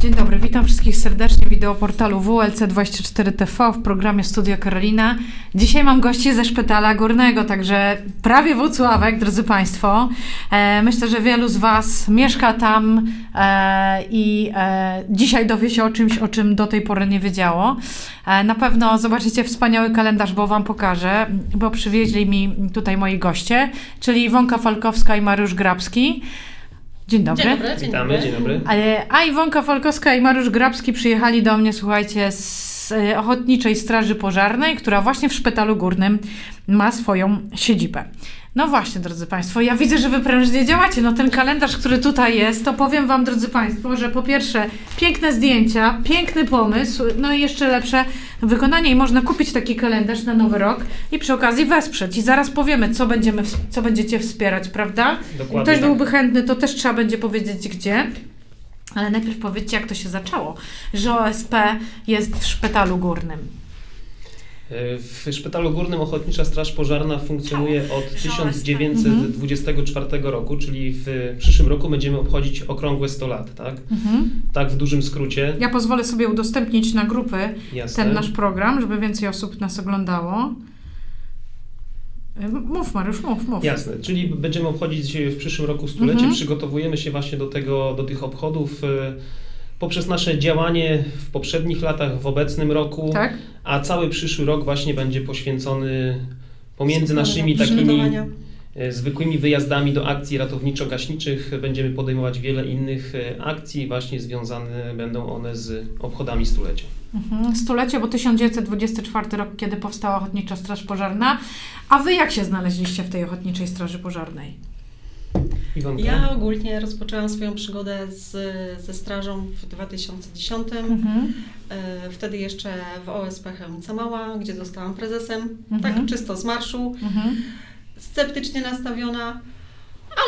Dzień dobry, witam wszystkich serdecznie w wideoportalu WLC24TV w programie Studio Karolina. Dzisiaj mam gości ze Szpitala Górnego, także prawie Włocławek, drodzy Państwo. E, myślę, że wielu z Was mieszka tam e, i e, dzisiaj dowie się o czymś, o czym do tej pory nie wiedziało. E, na pewno zobaczycie wspaniały kalendarz, bo Wam pokażę, bo przywieźli mi tutaj moi goście, czyli Iwonka Falkowska i Mariusz Grabski. Dzień dobry. Dzień dobry, dzień Witamy, dzień dobry. Ale, a Iwonka Falkowska i Mariusz Grabski przyjechali do mnie, słuchajcie, z e, Ochotniczej Straży Pożarnej, która właśnie w Szpitalu Górnym ma swoją siedzibę. No właśnie, drodzy Państwo, ja widzę, że Wy prężnie działacie. No ten kalendarz, który tutaj jest, to powiem Wam, drodzy Państwo, że po pierwsze piękne zdjęcia, piękny pomysł, no i jeszcze lepsze wykonanie i można kupić taki kalendarz na Nowy Rok i przy okazji wesprzeć. I zaraz powiemy, co, będziemy, co będziecie wspierać, prawda? Dokładnie Ktoś tak. byłby chętny, to też trzeba będzie powiedzieć gdzie. Ale najpierw powiedzcie, jak to się zaczęło, że OSP jest w szpitalu górnym. W Szpitalu Górnym Ochotnicza Straż Pożarna funkcjonuje od Żałosne. 1924 roku, czyli w przyszłym roku będziemy obchodzić okrągłe 100 lat, tak? Mhm. Tak w dużym skrócie. Ja pozwolę sobie udostępnić na grupy Jasne. ten nasz program, żeby więcej osób nas oglądało. Y, Mów Mariusz, mów, mów. Jasne, czyli będziemy obchodzić w przyszłym roku stulecie. Mhm. Przygotowujemy się właśnie do tego, do tych obchodów e, poprzez nasze działanie w poprzednich latach, w obecnym roku, Tak? a cały przyszły rok właśnie będzie poświęcony pomiędzy naszymi takimi. E, zwykłymi wyjazdami do akcji ratowniczo-gaśniczych będziemy podejmować wiele innych e, akcji, właśnie związane będą one z obchodami stulecia. Mhm. Stulecie, bo 1924 rok, kiedy powstała Ochotnicza Straż Pożarna. A Wy jak się znaleźliście w tej Ochotniczej Straży Pożarnej? Iwonka? Ja ogólnie rozpoczęłam swoją przygodę z, ze strażą w 2010. Mhm. E, Wtedy jeszcze w OSP Chełmica Mała, gdzie zostałam prezesem. Mhm. Tak czysto z marszu. Mhm. Sceptycznie nastawiona,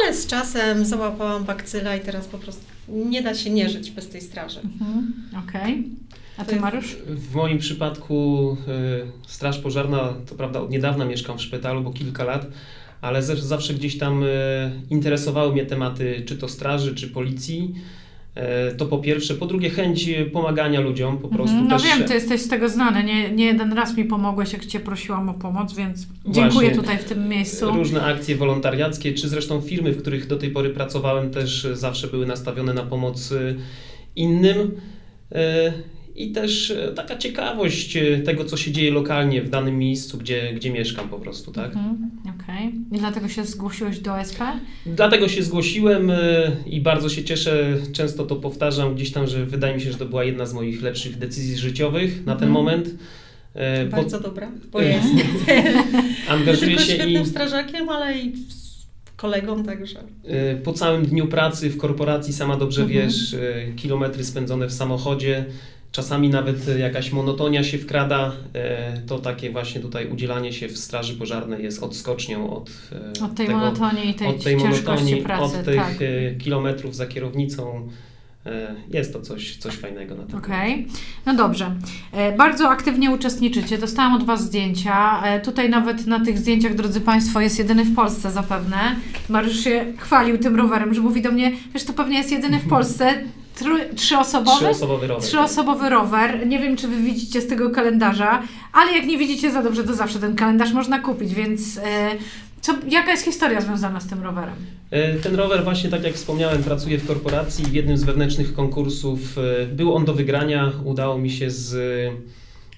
ale z czasem załapałam bakcyla i teraz po prostu nie da się nie żyć bez tej straży. Mhm. Okej. A To Ty Mariusz? W moim przypadku e, Straż Pożarna, to prawda, od niedawna mieszkam w szpitalu, bo kilka lat, ale ze- zawsze gdzieś tam e, interesowały mnie tematy czy to straży, czy policji. E, To po pierwsze. Po drugie, chęć e, pomagania ludziom po prostu. Mhm, No też, wiem, ty jesteś z tego znany. Nie, nie jeden raz mi pomogłeś, jak cię prosiłam o pomoc, więc dziękuję Właśnie. tutaj w tym miejscu. Różne akcje wolontariackie, czy zresztą firmy, w których do tej pory pracowałem, też zawsze były nastawione na pomoc innym. I też e, taka ciekawość e, tego, co się dzieje lokalnie w danym miejscu, gdzie, gdzie mieszkam po prostu, tak? Mhm, Okej. I dlatego się zgłosiłeś do OSP? Dlatego się zgłosiłem e, i bardzo się cieszę, często to powtarzam gdzieś tam, że wydaje mi się, że to była jedna z moich lepszych decyzji życiowych na ten Mhm. moment. Po- Bardzo dobra, bo jest. Angażuję się świetnym i strażakiem, ale i z kolegą także. Po całym dniu pracy w korporacji, sama dobrze Mhm. wiesz, kilometry spędzone w samochodzie, czasami nawet e, jakaś monotonia się wkrada, e, to takie właśnie tutaj udzielanie się w straży pożarnej jest odskocznią od, e, Od tej tego, monotonii i tej, od tej monotonii, pracy. od tych tak. kilometrów za kierownicą. Jest to coś, coś fajnego na tym. Okej, no dobrze. Bardzo aktywnie uczestniczycie. Dostałam od Was zdjęcia. Tutaj nawet na tych zdjęciach, drodzy Państwo, jest jedyny w Polsce zapewne. Mariusz się chwalił tym rowerem, że mówi do mnie, wiesz, to pewnie jest jedyny w Polsce. Tr- trzyosobowy? Trzyosobowy rower. Trzyosobowy rower. Nie wiem, czy wy widzicie z tego kalendarza, ale jak nie widzicie za dobrze, to zawsze ten kalendarz można kupić, więc e, co, jaka jest historia związana z tym rowerem? E, Ten rower właśnie, tak jak wspomniałem, pracuje w korporacji. W jednym z wewnętrznych konkursów e, był on do wygrania. Udało mi się z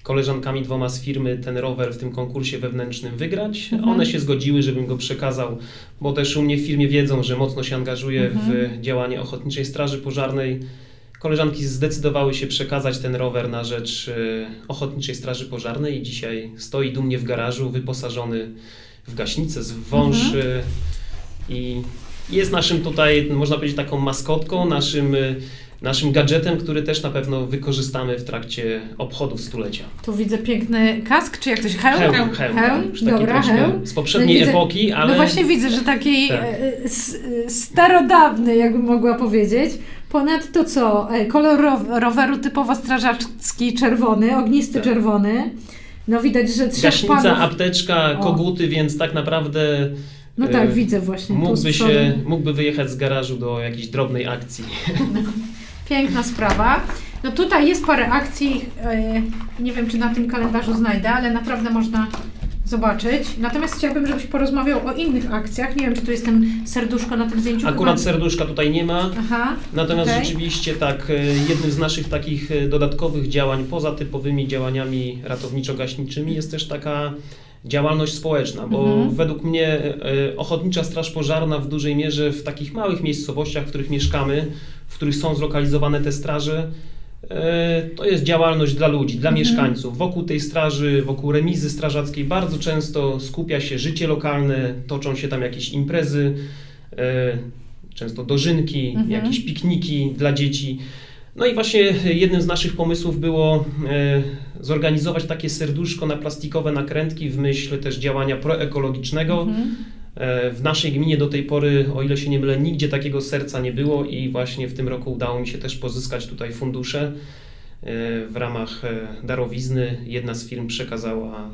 koleżankami dwoma z firmy ten rower w tym konkursie wewnętrznym wygrać. Mhm. One się zgodziły, żebym go przekazał, bo też u mnie w firmie wiedzą, że mocno się angażuję Mhm. w działanie Ochotniczej Straży Pożarnej. Koleżanki zdecydowały się przekazać ten rower na rzecz e, Ochotniczej Straży Pożarnej i dzisiaj stoi dumnie w garażu, wyposażony w gaśnicę, z wąż Mhm. e, i jest naszym tutaj, można powiedzieć, taką maskotką, naszym, y, naszym gadżetem, który też na pewno wykorzystamy w trakcie obchodów stulecia. Tu widzę piękny kask, czy jak to się... Hełm? Hełm, hełm, Hełm? już taki Dobra, hełm. z poprzedniej No widzę- epoki, ale No właśnie widzę, że taki Tak. e, starodawny, jakbym mogła powiedzieć. Ponadto co? E, Kolor ro- roweru typowo strażacki czerwony, ognisty Tak. czerwony. No widać, że trzech gaśnica, panów... apteczka, O. koguty, więc tak naprawdę No tak, e, widzę właśnie mógłby, się, mógłby wyjechać z garażu do jakiejś drobnej akcji. Piękna sprawa. No tutaj jest parę akcji, e, nie wiem czy na tym kalendarzu znajdę, ale naprawdę można zobaczyć. Natomiast chciałabym, żebyś porozmawiał o innych akcjach. Nie wiem, czy tu jest ten serduszko na tym zdjęciu. Akurat Chyba- serduszka tutaj nie ma. Aha. Natomiast Okej. rzeczywiście tak, e, jednym z naszych takich e, dodatkowych działań, poza typowymi działaniami ratowniczo-gaśniczymi, jest też taka działalność społeczna, bo Mhm. według mnie Ochotnicza Straż Pożarna w dużej mierze w takich małych miejscowościach, w których mieszkamy, w których są zlokalizowane te straże, e, to jest działalność dla ludzi, dla Mhm. mieszkańców. Wokół tej straży, wokół remizy strażackiej bardzo często skupia się życie lokalne, toczą się tam jakieś imprezy, e, często dożynki, Mhm. jakieś pikniki dla dzieci. No i właśnie jednym z naszych pomysłów było e, zorganizować takie serduszko na plastikowe nakrętki w myśl też działania proekologicznego. Mhm. E, W naszej gminie do tej pory, o ile się nie mylę, nigdzie takiego serca nie było i właśnie w tym roku udało mi się też pozyskać tutaj fundusze. E, W ramach e, darowizny jedna z firm przekazała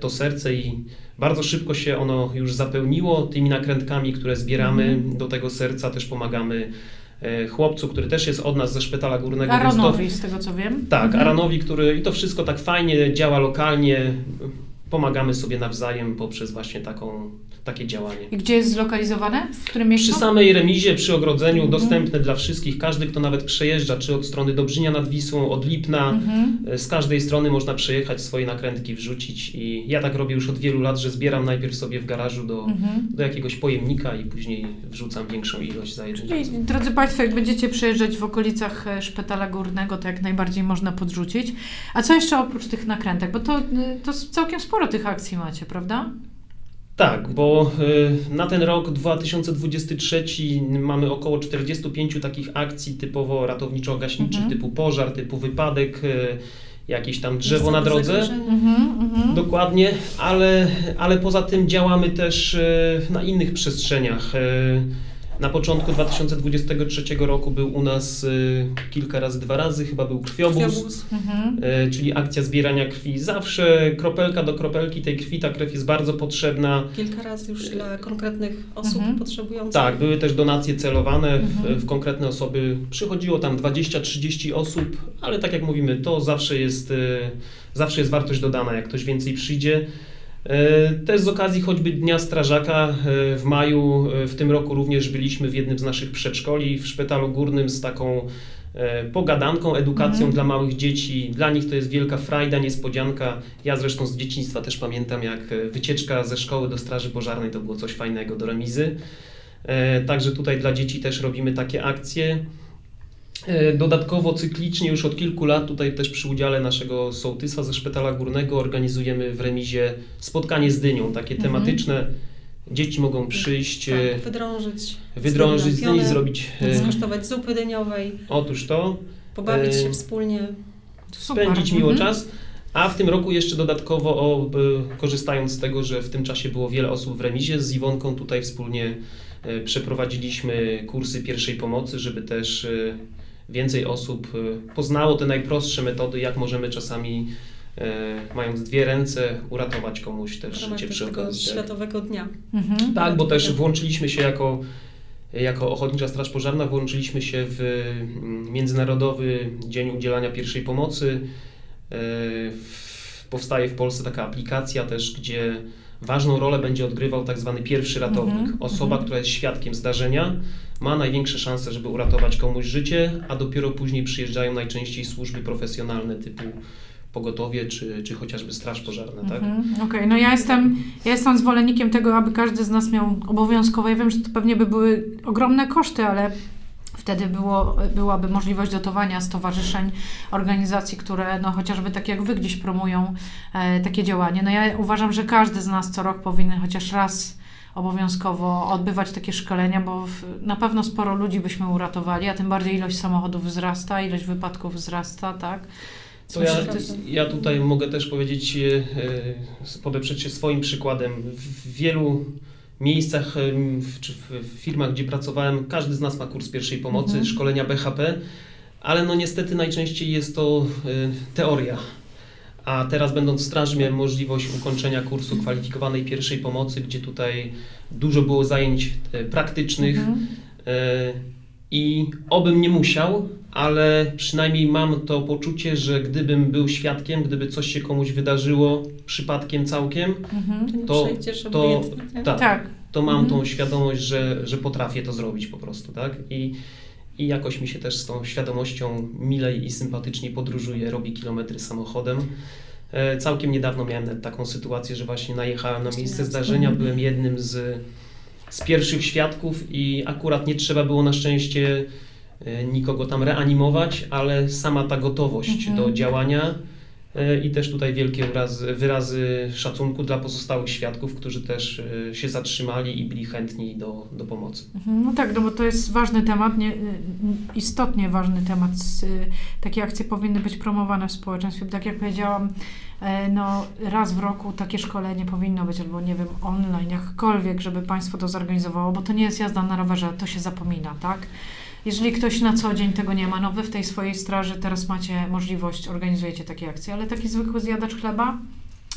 to serce i bardzo szybko się ono już zapełniło tymi nakrętkami, które zbieramy. Mhm. Do tego serca też pomagamy chłopcu, który też jest od nas ze Szpitala Górnego. Aronowi, z tego co wiem. Tak, Mhm. Aranowi, który i to wszystko tak fajnie działa lokalnie. Pomagamy sobie nawzajem poprzez właśnie taką, takie działanie. I gdzie jest zlokalizowane? W którym miejscu? Przy samej remizie, przy ogrodzeniu, Mhm. dostępne dla wszystkich. Każdy, kto nawet przejeżdża, czy od strony Dobrzynia nad Wisłą, od Lipna, Mhm. z każdej strony można przejechać, swoje nakrętki wrzucić. I ja tak robię już od wielu lat, że zbieram najpierw sobie w garażu do, Mhm. do jakiegoś pojemnika i później wrzucam większą ilość za jeden Czyli, drodzy Państwo, jak będziecie przejeżdżać w okolicach e, Szpitala Górnego, to jak najbardziej można podrzucić. A co jeszcze oprócz tych nakrętek? Bo to, y, to całkiem sporo tych akcji macie, prawda? Tak, bo y, na ten rok 2023 mamy około 45 takich akcji typowo ratowniczo-gaśniczych, Mhm. typu pożar, typu wypadek, y, jakieś tam drzewo na drodze. Mhm, mhm. Dokładnie, ale, ale poza tym działamy też y, na innych przestrzeniach. Y, Na początku 2023 roku był u nas y, kilka razy, dwa razy, chyba był krwiobóz. Krwiobóz. Mhm. E, czyli akcja zbierania krwi. Zawsze kropelka do kropelki tej krwi, ta krew jest bardzo potrzebna. Kilka razy już dla konkretnych osób Mhm. potrzebujących. Tak, były też donacje celowane w, Mhm. w konkretne osoby. Przychodziło tam 20-30 osób, ale tak jak mówimy, to zawsze jest, e, zawsze jest wartość dodana, jak ktoś więcej przyjdzie. E, Też z okazji choćby Dnia Strażaka e, w maju e, w tym roku również byliśmy w jednym z naszych przedszkoli w Szpitalu Górnym z taką pogadanką, edukacją Mhm. dla małych dzieci. Dla nich to jest wielka frajda, niespodzianka. Ja zresztą z dzieciństwa też pamiętam, jak wycieczka ze szkoły do Straży Pożarnej to było coś fajnego do remizy. Także tutaj dla dzieci też robimy takie akcje. E, Dodatkowo cyklicznie już od kilku lat tutaj też przy udziale naszego sołtysa ze Szpitala Górnego organizujemy w remizie spotkanie z dynią, takie Mhm. tematyczne. Dzieci mogą przyjść, e, Tak, wydrążyć. wydrążyć z dyni, zrobić e, Skosztować zupy dyniowej, otóż to, pobawić E, się wspólnie. Super. spędzić miło Mhm. czas. A w tym roku jeszcze dodatkowo, o, e, korzystając z tego, że w tym czasie było wiele osób w remizie, z Iwonką tutaj wspólnie e, przeprowadziliśmy kursy pierwszej pomocy, żeby też e, więcej osób e, poznało te najprostsze metody, jak możemy czasami, e, mając dwie ręce, uratować komuś też ramach życie też przy okazji. tak. Światowego Dnia. Mhm. Tak, bo też włączyliśmy się jako, jako Ochotnicza Straż Pożarna, włączyliśmy się w mm, Międzynarodowy Dzień Udzielania Pierwszej Pomocy. E, w- Powstaje w Polsce taka aplikacja też, gdzie ważną rolę będzie odgrywał tak zwany pierwszy ratownik. Mhm, Osoba, mhm. która jest świadkiem zdarzenia, ma największe szanse, żeby uratować komuś życie, a dopiero później przyjeżdżają najczęściej służby profesjonalne typu pogotowie czy, czy chociażby straż pożarna. Tak? Mhm. Okej, no ja jestem, ja jestem zwolennikiem tego, aby każdy z nas miał obowiązkowo. Ja wiem, że to pewnie by były ogromne koszty, ale wtedy było, byłaby możliwość dotowania stowarzyszeń, organizacji, które no, chociażby tak jak Wy gdzieś promują e, takie działanie. No ja uważam, że każdy z nas co rok powinien chociaż raz obowiązkowo odbywać takie szkolenia, bo w, na pewno sporo ludzi byśmy uratowali, a tym bardziej ilość samochodów wzrasta, ilość wypadków wzrasta, tak? To ja, ja tutaj mogę też powiedzieć, e, e, podeprzeć się swoim przykładem. W wielu miejscach czy w firmach, gdzie pracowałem, każdy z nas ma kurs pierwszej pomocy, Mhm. szkolenia BHP, ale no niestety najczęściej jest to e, teoria. A teraz będąc w straży miałem możliwość ukończenia kursu kwalifikowanej pierwszej pomocy, gdzie tutaj dużo było zajęć e, praktycznych, Mhm. E, I obym nie musiał, ale przynajmniej mam to poczucie, że gdybym był świadkiem, gdyby coś się komuś wydarzyło przypadkiem całkiem, Mhm. To To- nie? tak, Tak. to mam Mhm. tą świadomość, że, że potrafię to zrobić po prostu, tak? I, I jakoś mi się też z tą świadomością milej i sympatycznie podróżuje, robi kilometry samochodem. E, Całkiem niedawno miałem taką sytuację, że właśnie najechałem na miejsce zdarzenia, Mhm. byłem jednym z, z pierwszych świadków i akurat nie trzeba było na szczęście nikogo tam reanimować, ale sama ta gotowość Mhm. do działania e, i też tutaj wielkie wyrazy, wyrazy szacunku dla pozostałych świadków, którzy też e, się zatrzymali i byli chętni do, do pomocy. Mhm, No tak, no bo to jest ważny temat, nie, istotnie ważny temat. Takie akcje powinny być promowane w społeczeństwie. Tak jak powiedziałam, e, no raz w roku takie szkolenie powinno być, albo nie wiem, online, jakkolwiek, żeby państwo to zorganizowało, bo to nie jest jazda na rowerze, to się zapomina, tak? Jeżeli ktoś na co dzień tego nie ma, no wy w tej swojej straży teraz macie możliwość, organizujecie takie akcje, ale taki zwykły zjadacz chleba,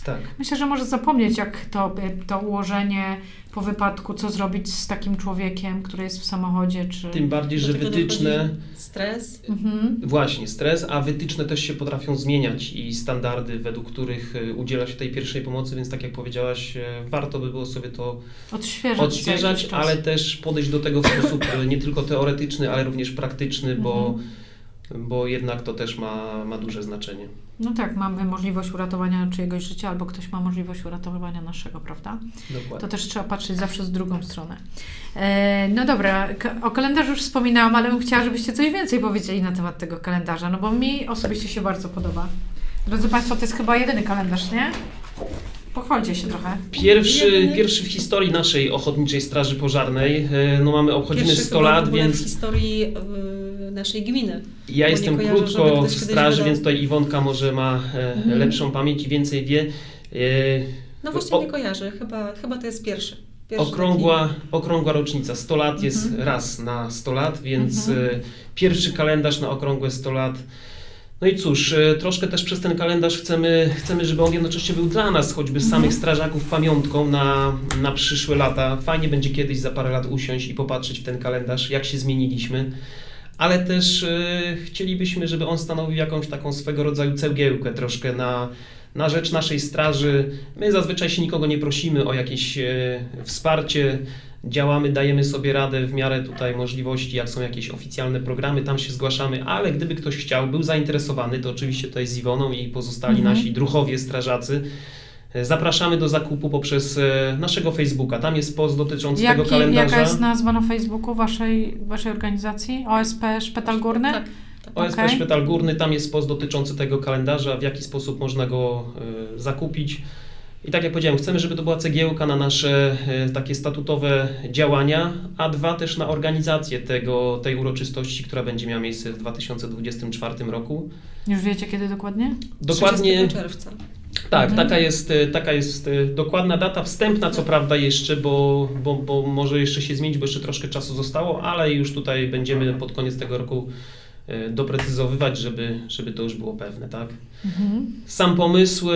Tak. Myślę, że może zapomnieć, jak to, to ułożenie po wypadku, co zrobić z takim człowiekiem, który jest w samochodzie, czy... Tym bardziej, że wytyczne, Stres. Mhm. właśnie stres, a wytyczne też się potrafią zmieniać i standardy, według których e, udziela się tej pierwszej pomocy, więc tak jak powiedziałaś, e, warto by było sobie to Odświeżać. odświeżać, ale też podejść do tego w sposób e, nie tylko teoretyczny, ale również praktyczny, bo, Mhm. Bo jednak to też ma, ma duże znaczenie. No tak, mamy możliwość uratowania czyjegoś życia, albo ktoś ma możliwość uratowania naszego, prawda? To Dokładnie. też trzeba patrzeć zawsze z drugą stronę. E, no dobra, o kalendarzu już wspominałam, ale bym chciała, żebyście coś więcej powiedzieli na temat tego kalendarza, no bo mi osobiście się bardzo podoba. Drodzy Państwo, to jest chyba jedyny kalendarz, nie? Pochwalcie się trochę. Pierwszy, pierwszy w historii naszej Ochotniczej Straży Pożarnej. E, No mamy, obchodzimy Pierwszy 100 chyba w lat, więc w historii y, naszej gminy. ja jestem kojarzę, krótko w straży, wydał. więc tutaj Iwonka może ma e, Mhm. lepszą pamięć i więcej wie. E, No właśnie O- nie kojarzę, chyba, chyba to jest pierwszy. pierwszy Okrągła, okrągła rocznica. 100 lat jest Mhm. raz na 100 lat, więc Mhm. e, pierwszy kalendarz na okrągłe 100 lat. No i cóż, troszkę też przez ten kalendarz chcemy, chcemy żeby on jednocześnie był dla nas, choćby Mhm. samych strażaków, pamiątką na, na przyszłe lata. Fajnie będzie kiedyś za parę lat usiąść i popatrzeć w ten kalendarz, jak się zmieniliśmy. Ale też e, chcielibyśmy, żeby on stanowił jakąś taką swego rodzaju cegiełkę troszkę na, na rzecz naszej straży. My zazwyczaj się nikogo nie prosimy o jakieś e, wsparcie. Działamy, dajemy sobie radę w miarę tutaj możliwości, jak są jakieś oficjalne programy, tam się zgłaszamy, ale gdyby ktoś chciał, był zainteresowany, to oczywiście tutaj z Iwoną i pozostali Mhm. nasi druchowie, strażacy. E, Zapraszamy do zakupu poprzez e, naszego Facebooka. Tam jest post dotyczący tego Jaki, kalendarza. jaka jest nazwa na Facebooku waszej, waszej organizacji? OSP Szpital Górny? Tak, tak. OSP Okej. Szpital Górny, tam jest post dotyczący tego kalendarza, w jaki sposób można go e, zakupić. I tak jak powiedziałem, chcemy, żeby to była cegiełka na nasze e, takie statutowe działania, a dwa też na organizację tego, tej uroczystości, która będzie miała miejsce w 2024 roku. Już wiecie kiedy dokładnie? Dokładnie 30 czerwca. Tak, Mhm. taka jest, e, taka jest e, dokładna data, wstępna co prawda jeszcze, bo, bo, bo może jeszcze się zmienić, bo jeszcze troszkę czasu zostało, ale już tutaj będziemy pod koniec tego roku e, doprecyzowywać, żeby, żeby to już było pewne, tak? Mhm. Sam pomysł,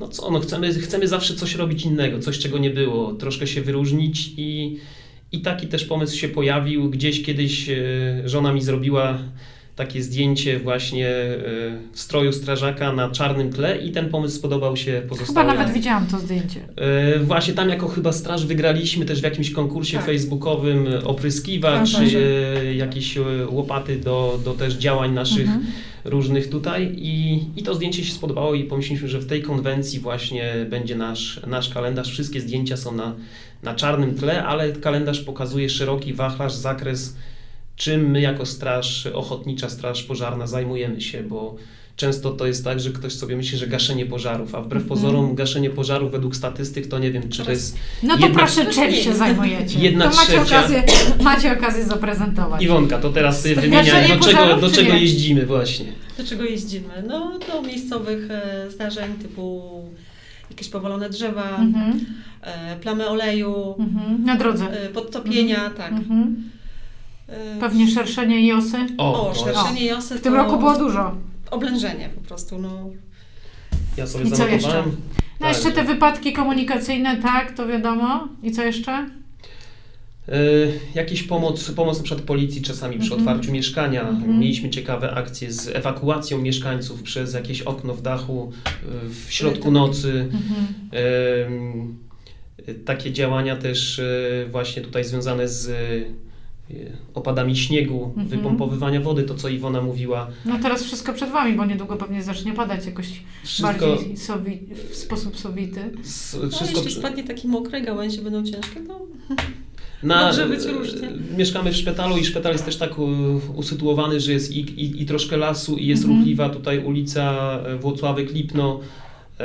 no co, no chcemy, chcemy zawsze coś robić innego, coś czego nie było, troszkę się wyróżnić i, i taki też pomysł się pojawił. Gdzieś kiedyś żona mi zrobiła takie zdjęcie właśnie e, w stroju strażaka na czarnym tle i ten pomysł spodobał się Chyba pozostałym. nawet widziałam to zdjęcie. E, Właśnie tam jako chyba straż wygraliśmy też w jakimś konkursie Tak. facebookowym opryskiwacz, e, jakieś łopaty do, do też działań naszych Mhm. różnych tutaj i, i to zdjęcie się spodobało i pomyśleliśmy, że w tej konwencji właśnie będzie nasz, nasz kalendarz. Wszystkie zdjęcia są na, na czarnym tle, ale kalendarz pokazuje szeroki wachlarz, zakres, czym my jako straż, ochotnicza straż pożarna zajmujemy się, bo często to jest tak, że ktoś sobie myśli, że gaszenie pożarów, a wbrew Mhm. pozorom gaszenie pożarów według statystyk to nie wiem, czy to jest... No to Jedna- proszę, czym się zajmujecie? Jedna to macie trzecia. okazję, macie okazję zaprezentować. Iwonka, to teraz ty Gaszenie wymieniaj, do czego, pożarów, do czego jeździmy właśnie. Do czego jeździmy? No do miejscowych e, zdarzeń typu jakieś powalone drzewa, Mhm. e, plamy oleju, Mhm. Na drodze. e, podtopienia, tak. Mhm. E, Pewnie szerszenie josy. O, to szerszenie josy W tym roku było dużo. oblężenie po prostu, no. Ja sobie I co zanotowałem. No Tak, jeszcze te wypadki komunikacyjne, tak, to wiadomo. I co jeszcze? E, Jakieś pomoc, pomoc na przykład policji czasami przy Mhm. otwarciu mieszkania. Mhm. Mieliśmy ciekawe akcje z ewakuacją mieszkańców przez jakieś okno w dachu w środku nocy. Mhm. Em, Takie działania też e, właśnie tutaj związane z opadami śniegu, Mhm. wypompowywania wody, to co Iwona mówiła. No teraz wszystko przed Wami, bo niedługo pewnie zacznie padać jakoś Wszystko, bardziej sowi, w sposób sowity. s- No, wszystko jeśli spadnie takie mokre gałęzie będą ciężkie, to Na, Może być różnie. Mieszkamy w szpitalu i szpital jest też tak u, usytuowany, że jest i, i, i troszkę lasu i jest Mhm. ruchliwa tutaj ulica Włocławek-Lipno. E,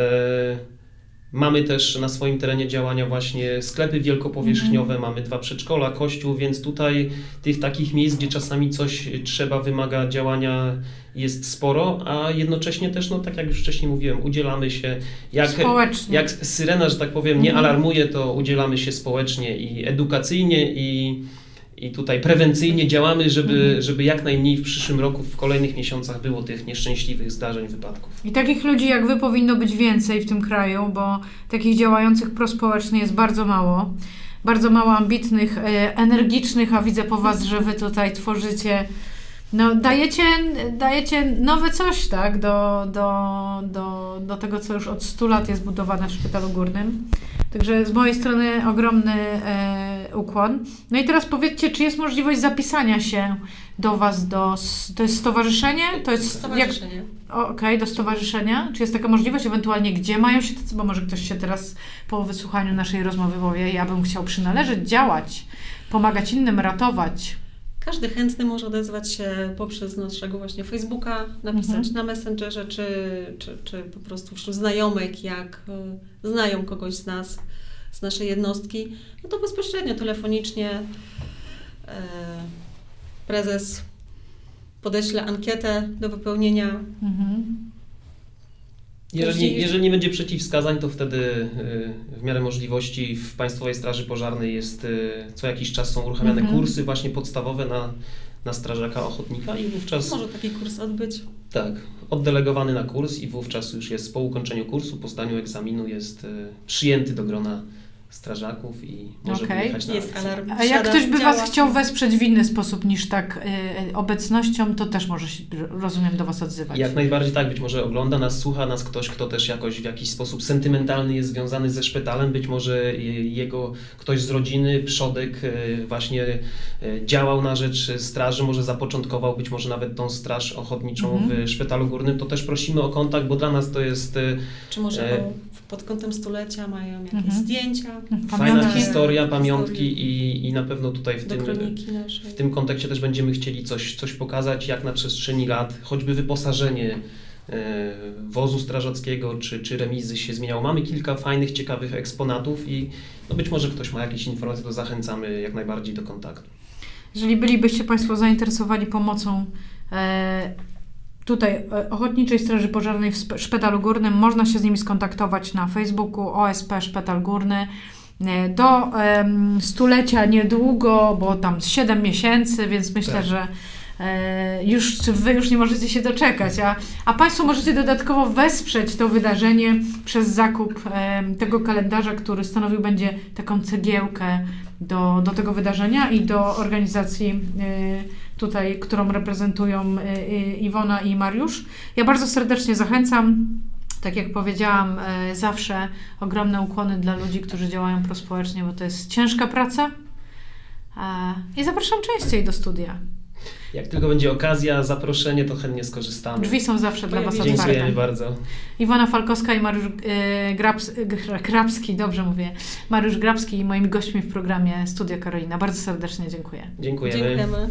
mamy też na swoim terenie działania właśnie sklepy wielkopowierzchniowe, Mhm. mamy dwa przedszkola, kościół, więc tutaj tych takich miejsc, gdzie czasami coś trzeba, wymaga działania jest sporo, a jednocześnie też, no tak jak już wcześniej mówiłem, udzielamy się jak, Społecznie. jak syrena, że tak powiem, nie Mhm. alarmuje, to udzielamy się społecznie i edukacyjnie, i, i tutaj prewencyjnie działamy, żeby, Mhm. żeby jak najmniej w przyszłym roku, w kolejnych miesiącach było tych nieszczęśliwych zdarzeń, wypadków. I takich ludzi jak Wy powinno być więcej w tym kraju, bo takich działających prospołecznie jest bardzo mało. Bardzo mało ambitnych, e, energicznych, a widzę po Was, że Wy tutaj tworzycie, no dajecie, dajecie nowe coś, tak, do, do, do, do tego, co już od 100 lat jest budowane w Szpitalu Górnym. Także z mojej strony ogromny e, ukłon. No i teraz powiedzcie, czy jest możliwość zapisania się do Was, do, to jest stowarzyszenie? To jest stowarzyszenie. Okej, do stowarzyszenia. Czy jest taka możliwość, ewentualnie gdzie mają się tacy, bo może ktoś się teraz po wysłuchaniu naszej rozmowy powie, ja bym chciał przynależeć, działać, pomagać innym, ratować. Każdy chętny może odezwać się poprzez naszego właśnie Facebooka, napisać Mhm. na Messengerze, czy, czy, czy po prostu wśród znajomych, jak y, znają kogoś z nas, z naszej jednostki, no to bezpośrednio, telefonicznie e, prezes podeśle ankietę do wypełnienia. Mhm. Jeżeli, jeżeli nie będzie przeciwwskazań, to wtedy y, w miarę możliwości w Państwowej Straży Pożarnej jest y, co jakiś czas są uruchamiane Mhm. kursy właśnie podstawowe na, na strażaka ochotnika i wówczas Może taki kurs odbyć. tak, oddelegowany na kurs i wówczas już jest po ukończeniu kursu, po zdaniu egzaminu jest y, przyjęty do grona strażaków i może Okej. wyjechać na Jest akcję. alarm. A jak Siada, ktoś by działa. Was chciał wesprzeć w inny sposób niż tak y, obecnością, to też może się, rozumiem, do Was odzywać. Jak najbardziej tak, być może ogląda nas, słucha nas ktoś, kto też jakoś w jakiś sposób sentymentalny jest związany ze szpitalem, być może je- jego ktoś z rodziny, przodek e, właśnie e, działał na rzecz straży, może zapoczątkował być może nawet tą straż ochotniczą Mhm. w szpitalu górnym, to też prosimy o kontakt, bo dla nas to jest Czy może pod kątem stulecia mają jakieś Mhm. zdjęcia fajna Pamiątki. historia, pamiątki i, i na pewno tutaj w do tym, kroniki naszej. w tym kontekście też będziemy chcieli coś, coś pokazać, jak na przestrzeni lat, choćby wyposażenie e, wozu strażackiego czy, czy remizy się zmieniało. Mamy kilka fajnych, ciekawych eksponatów i no być może ktoś ma jakieś informacje, to zachęcamy jak najbardziej do kontaktu. Jeżeli bylibyście Państwo zainteresowani pomocą e, tutaj e, Ochotniczej Straży Pożarnej w Szpitalu Górnym, można się z nimi skontaktować na Facebooku OSP Szpital Górny. E, Do stulecia niedługo, bo tam 7 miesięcy, więc myślę, Tak. że e, już Wy już nie możecie się doczekać, a, a Państwo możecie dodatkowo wesprzeć to wydarzenie przez zakup tego kalendarza, który stanowił będzie taką cegiełkę do, do tego wydarzenia i do organizacji tutaj, którą reprezentują y, y, Iwona i Mariusz. Ja bardzo serdecznie zachęcam. Tak jak powiedziałam, y, zawsze ogromne ukłony dla ludzi, którzy działają prospołecznie, bo to jest ciężka praca. I zapraszam częściej do studia. Jak tylko będzie okazja, zaproszenie, to chętnie skorzystamy. Drzwi są zawsze dla Was otwarte. Dziękujemy bardzo. Iwona Falkowska i Mariusz Grabs, Gra- Grabski, dobrze mówię, Mariusz Grabski i moimi gośćmi w programie Studia Karolina. Bardzo serdecznie dziękuję. Dziękujemy. Dziękujemy.